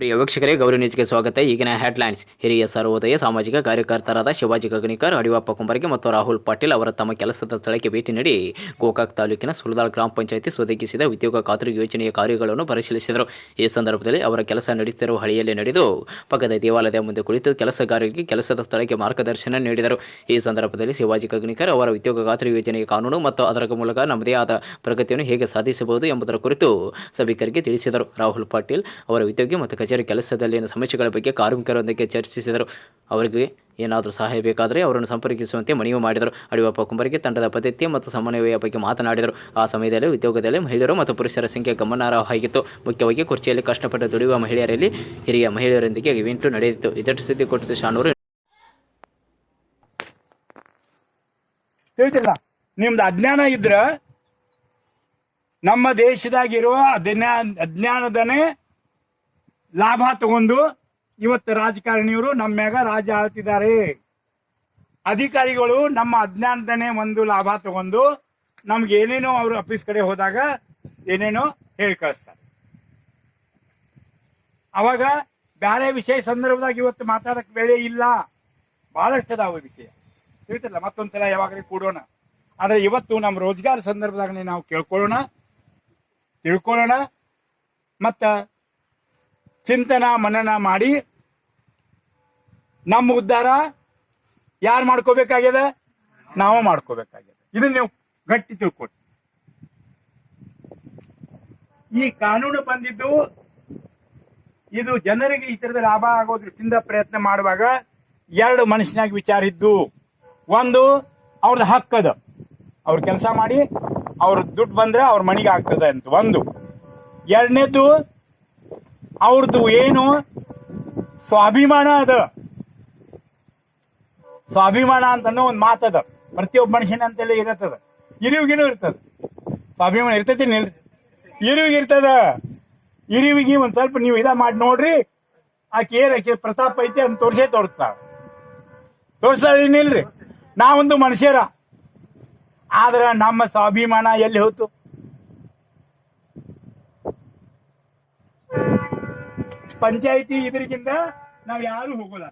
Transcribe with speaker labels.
Speaker 1: ಪ್ರಿಯ ವೀಕ್ಷಕರೇ, ಗೌರಿ ನ್ಯೂಸ್ಗೆ ಸ್ವಾಗತ. ಈಗಿನ ಹೆಡ್ಲೈನ್ಸ್. ಹಿರಿಯ ಸರ್ವೋದಯ, ಸಾಮಾಜಿಕ ಕಾರ್ಯಕರ್ತರಾದ ಶಿವಾಜಿ ಗಗಣಿಕರ್ ಅಡಿವಪ್ಪ ಕುಂಬರಿಗೆ ಮತ್ತು ರಾಹುಲ್ ಪಾಟೀಲ್ ಅವರ ತಮ್ಮ ಕೆಲಸದ ಸ್ಥಳಕ್ಕೆ ಭೇಟಿ ನೀಡಿ ಗೋಕಾಕ್ ತಾಲೂಕಿನ ಸುಲ್ದಾಳ್ ಗ್ರಾಮ ಪಂಚಾಯಿತಿ ಒದಗಿಸಿದ ಉದ್ಯೋಗ ಖಾತ್ರಿ ಯೋಜನೆಯ ಕಾರ್ಯಗಳನ್ನು ಪರಿಶೀಲಿಸಿದರು. ಈ ಸಂದರ್ಭದಲ್ಲಿ ಅವರ ಕೆಲಸ ನಡೆಯುತ್ತಿರುವ ಹಳಿಯಲ್ಲಿ ನಡೆದು ಪಕ್ಕದ ದೇವಾಲಯದ ಮುಂದೆ ಕುಳಿತು ಕೆಲಸಗಾರರಿಗೆ ಕೆಲಸದ ಸ್ಥಳಕ್ಕೆ ಮಾರ್ಗದರ್ಶನ ನೀಡಿದರು. ಈ ಸಂದರ್ಭದಲ್ಲಿ ಶಿವಾಜಿ ಗಗಣಿಕರ್ ಅವರ ಉದ್ಯೋಗ ಖಾತ್ರಿ ಯೋಜನೆಯ ಕಾನೂನು ಮತ್ತು ಅದರ ಮೂಲಕ ನಮ್ಮದೇ ಆದ ಪ್ರಗತಿಯನ್ನು ಹೇಗೆ ಸಾಧಿಸಬಹುದು ಎಂಬುದರ ಕುರಿತು ಸಭಿಕರಿಗೆ ತಿಳಿಸಿದರು. ರಾಹುಲ್ ಪಾಟೀಲ್ ಅವರ ಉದ್ಯೋಗಿ ಮತ್ತು ಕಚೇರಿ ಕೆಲಸದಲ್ಲಿನ ಸಮಸ್ಯೆಗಳ ಬಗ್ಗೆ ಕಾರ್ಮಿಕರೊಂದಿಗೆ ಚರ್ಚಿಸಿದರು. ಅವರಿಗೆ ಏನಾದರೂ ಸಹಾಯ ಬೇಕಾದರೆ ಅವರನ್ನು ಸಂಪರ್ಕಿಸುವಂತೆ ಮನವಿ ಮಾಡಿದರು. ಅಡಿವಪ್ಪ ಕುಂಬರಿಗೆ ತಂಡದ ಪದ್ಧತಿ ಮತ್ತು ಸಮನ್ವಯ ಬಗ್ಗೆ ಮಾತನಾಡಿದರು. ಆ ಸಮಯದಲ್ಲಿ ಉದ್ಯೋಗದಲ್ಲಿ ಮಹಿಳೆಯರು ಮತ್ತು ಪುರುಷರ ಸಂಖ್ಯೆ ಗಮನಾರ್ಹವಾಗಿತ್ತು ಮುಖ್ಯವಾಗಿ ಕುರ್ಚಿಯಲ್ಲಿ ಕಷ್ಟಪಟ್ಟು ದುಡಿಯುವ ಮಹಿಳೆಯರಲ್ಲಿ ಹಿರಿಯ ಮಹಿಳೆಯರೊಂದಿಗೆ ಇವೆಂಟು ನಡೆಯಿತು ಇದಷ್ಟು ಸುದ್ದಿ ಕೊಟ್ಟಿದ್ದು ಶಾನೂರು.
Speaker 2: ನಿಮ್ದು ಅಜ್ಞಾನ ಇದ್ರ ನಮ್ಮ ದೇಶದಾಗಿರುವ ಅಜ್ಞಾನ ಅಜ್ಞಾನದನೇ ಲಾಭ ತಗೊಂಡು ಇವತ್ತು ರಾಜಕಾರಣಿಯವರು ನಮ್ಮ ಮ್ಯಾಗ ರಾಜ ಆಳ್ತಿದ್ದಾರೆ. ಅಧಿಕಾರಿಗಳು ನಮ್ಮ ಅಜ್ಞಾನದನೇ ಒಂದು ಲಾಭ ತಗೊಂಡು ನಮ್ಗೆ ಏನೇನೋ ಅವರು ಆಫೀಸ್ ಕಡೆ ಹೋದಾಗ ಏನೇನೋ ಹೇಳಿ ಕಳಿಸ್ತಾರೆ. ಅವಾಗ ಬೇರೆ ವಿಷಯ ಸಂದರ್ಭದಾಗ ಇವತ್ತು ಮಾತಾಡಕ್ ವೇಳೆ ಇಲ್ಲ. ಬಹಳಷ್ಟು ಅದಾವ ವಿಷಯ. ತಿಳಿತಲ್ಲ, ಮತ್ತೊಂದ್ಸಲ ಯಾವಾಗಲೂ ಕೂಡೋಣ. ಆದ್ರೆ ಇವತ್ತು ನಮ್ಮ ರೋಜ್ಗಾರ ಸಂದರ್ಭದಾಗನೇ ನಾವು ಕೇಳ್ಕೊಳ್ಳೋಣ, ತಿಳ್ಕೊಳ್ಳೋಣ, ಮತ್ತ ಚಿಂತನ, ಮನನ ಮಾಡಿ ನಮ್ಮ ಉದ್ಧಾರ ಯಾರು ಮಾಡ್ಕೋಬೇಕಾಗ್ಯದ? ನಾವು ಮಾಡ್ಕೋಬೇಕಾಗ್ಯದ. ಇದನ್ನ ನೀವು ಗಟ್ಟಿ ತಿಳ್ಕೊಡಿ ಈ ಕಾನೂನು ಬಂದಿದ್ದು ಇದು ಜನರಿಗೆ ಈ ತರದ ಲಾಭ ಆಗೋ ದೃಷ್ಟಿಯಿಂದ ಪ್ರಯತ್ನ ಮಾಡುವಾಗ ಎರಡು ಮನುಷ್ಯನಾಗಿ ವಿಚಾರ ಇದ್ದು, ಒಂದು ಅವ್ರದ್ದು ಹಕ್ಕದ ಅವ್ರ ಕೆಲಸ ಮಾಡಿ, ಅವ್ರ ದುಡ್ಡು ಬಂದ್ರೆ ಅವ್ರ ಮಣಿಗೆ ಆಗ್ತದೆ ಅಂತ ಒಂದು. ಎರಡನೇದು ಅವ್ರದ್ದು ಏನು? ಸ್ವಾಭಿಮಾನ ಅದ. ಸ್ವಾಭಿಮಾನ ಅಂತ ಅನ್ನೋ ಒಂದು ಮಾತದ ಪ್ರತಿಯೊಬ್ಬ ಮನುಷ್ಯನ ಅಂತೆಲ್ಲ ಇರತ್ತದ. ಇರಿವಿಗೇನು ಇರ್ತದ. ಸ್ವಾಭಿಮಾನ ಇರ್ತೈತಿ ಇರಿವಿಗೆ ಇರ್ತದ ಇರಿವಿಗೆ ಒಂದ್ ಸ್ವಲ್ಪ ನೀವು ಇದ ಮಾಡಿ ನೋಡ್ರಿ. ಆಕೆ ಏನ್ ಆಕೆ ಪ್ರತಾಪ ಐತಿ ಅಂತ ತೋರ್ಸೇ ತೋರಿಸ್ತಾಳ ತೋರ್ಸ್ತಾಳ ನಿಲ್ರಿ ನಾವೊಂದು ಮನುಷ್ಯರ. ಆದ್ರ ನಮ್ಮ ಸ್ವಾಭಿಮಾನ ಎಲ್ಲಿ ಹೋತು? ಪಂಚಾಯತಿ ಇದ್ರಿಗಿಂತ ನಾವ್ ಯಾರು ಹೋಗೋದಲ್ಲ